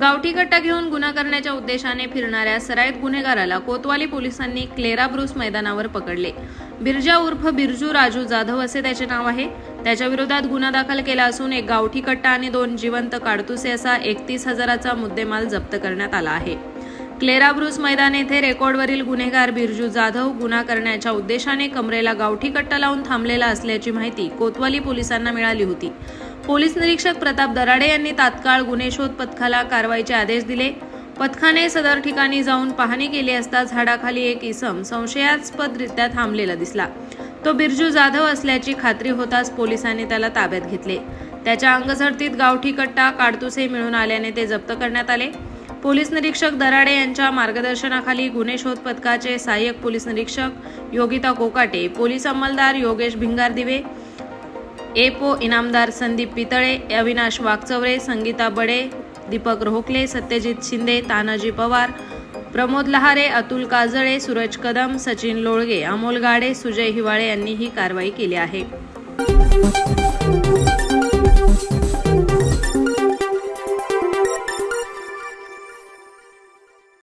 गावठी कट्टा घेऊन गुन्हा करण्याच्या उद्देशाने फिरणाऱ्या सराईत गुन्हेगाराला कोतवाली पोलिसांनी क्लेरा ब्रुस मैदानावर पकडले. बिरजा उर्फ बिरजू राजू जाधव असे त्याचे नाव आहे. त्याच्या विरोधात गुन्हा दाखल केला असून एक गावठी कट्टा आणि दोन जिवंत काडतुसे असा एकतीस हजाराचा मुद्देमाल जप्त करण्यात आला आहे. क्लेरा ब्रुस मैदान येथे रेकॉर्डवरील गुन्हेगार बिरजू जाधव गुन्हा करण्याच्या उद्देशाने कमरेला गावठी कट्टा लावून थांबलेला असल्याची माहिती कोतवाली पोलिसांना मिळाली होती. पोलीस निरीक्षक प्रताप दराडे यांनी तात्काळ गुन्हे शोध पथकाला कारवाईचे आदेश दिले. पथकाने सदर ठिकाणी जाऊन पाहणी केली असता झाडाखाली एक इसम संशयास्पदरित्या थांबलेला दिसला. तो बिरजू जाधव असल्याची खात्री होताच पोलिसांनी त्याला ताब्यात घेतले. त्याच्या अंगझडतीत गावठी कट्टा काडतुसे मिळून आल्याने ते जप्त करण्यात आले. पोलीस निरीक्षक दराडे यांच्या मार्गदर्शनाखाली गुन्हे शोध पथकाचे सहाय्यक पोलीस निरीक्षक योगिता कोकाटे पोलीस अंमलदार योगेश भिंगारदिवे एपो इनामदार संदीप पितळे अविनाश वागचौरे संगीता बडे दीपक रोखले सत्यजित शिंदे तानाजी पवार प्रमोद लहारे अतुल काजळे सूरज कदम सचिन लोळगे अमोल गाडे सुजय हिवाळे यांनी ही कारवाई केली आहे.